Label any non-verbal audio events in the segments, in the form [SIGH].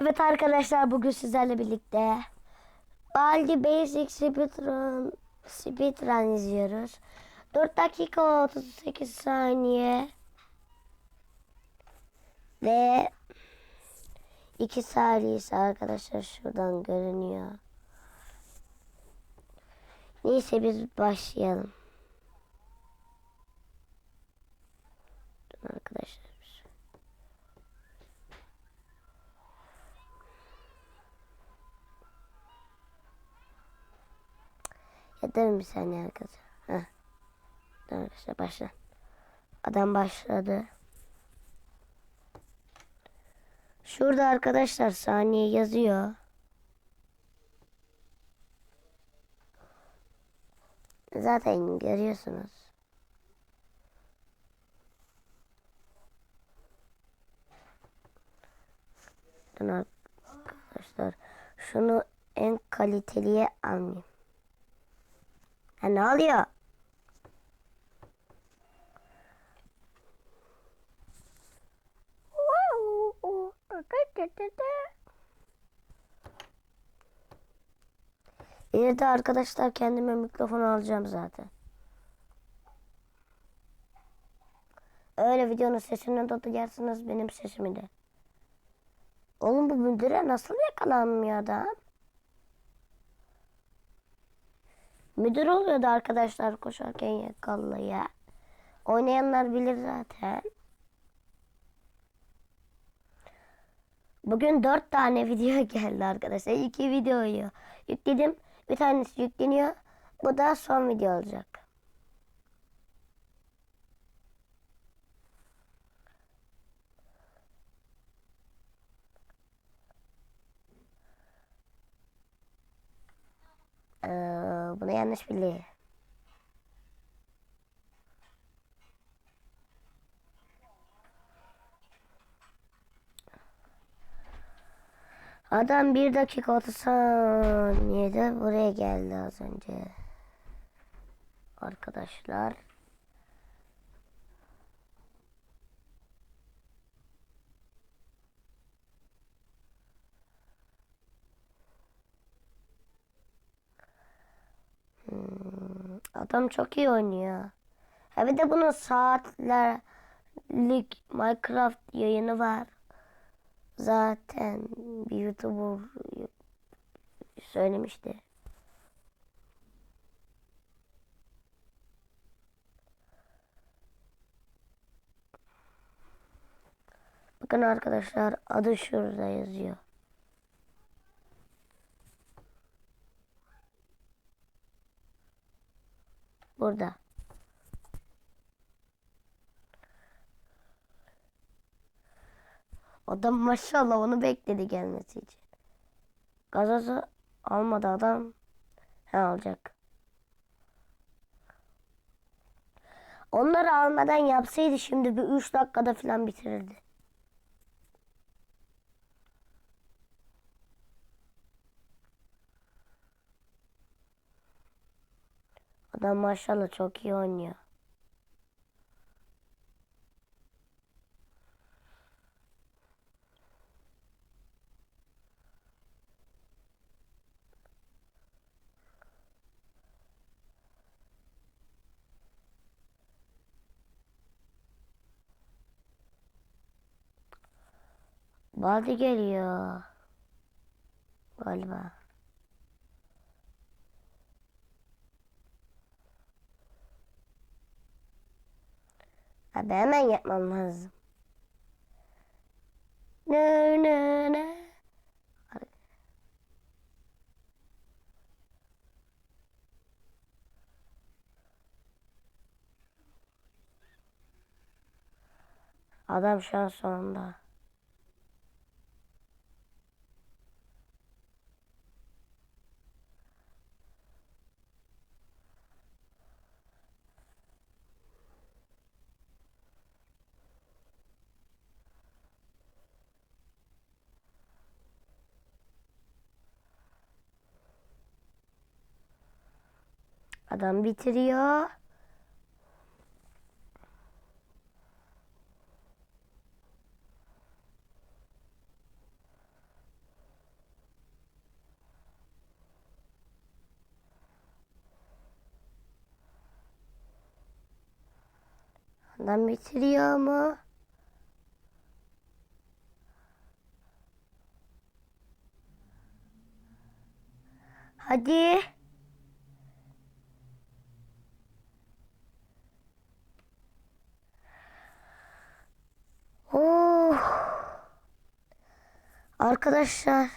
Evet arkadaşlar bugün sizlerle birlikte Baldi Basic Speedrun Speedrun izliyoruz. 4 dakika 38 saniye ve 2 salise arkadaşlar şuradan görünüyor. Neyse biz başlayalım. Durun bir saniye arkadaşlar. Heh. Arkadaşlar başla. Adam başladı. Şurada arkadaşlar saniye yazıyor. Zaten görüyorsunuz. Arkadaşlar. Şunu en kaliteliye almayayım. Ha ne oluyor? İleride arkadaşlar kendime mikrofon alacağım zaten. Öyle videonun sesini de duyarsınız benim sesimi de. Oğlum bu müdüre nasıl yakalanmıyor adam? Müdür oluyordu arkadaşlar koşarken yakalaya. Oynayanlar bilir zaten. Bugün dört tane [LAUGHS] video geldi arkadaşlar. İki videoyu yükledim. Bir tanesi yükleniyor. Bu da son video olacak. Yanlış biliyor. Adam bir dakika 30 saniyede buraya geldi az önce. Arkadaşlar. Adam çok iyi oynuyor. Ha bir de bunun saatlerlik Minecraft yayını var. Zaten bir YouTuber söylemişti. Bakın arkadaşlar adı şurada yazıyor. Burada. Adam maşallah onu bekledi gelmesi için. Gazozu almadı adam. He alacak. Onları almadan yapsaydı şimdi bir 3 dakikada falan bitirirdi. Adam maşallah çok iyi oynuyor. Baldi geliyor. Galiba. Abi hemen yapmam lazım. Ne ne ne. Adam şu an sonunda. Adam bitiriyor. Adam bitiriyor mu? Hadi. Arkadaşlar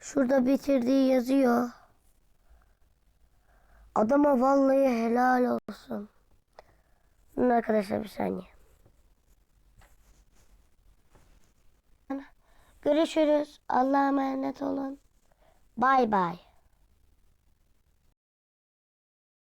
şurada bitirdiği yazıyor. Adama vallahi helal olsun. Arkadaşlar bir saniye. Görüşürüz. Allah'a emanet olun. Bay bay.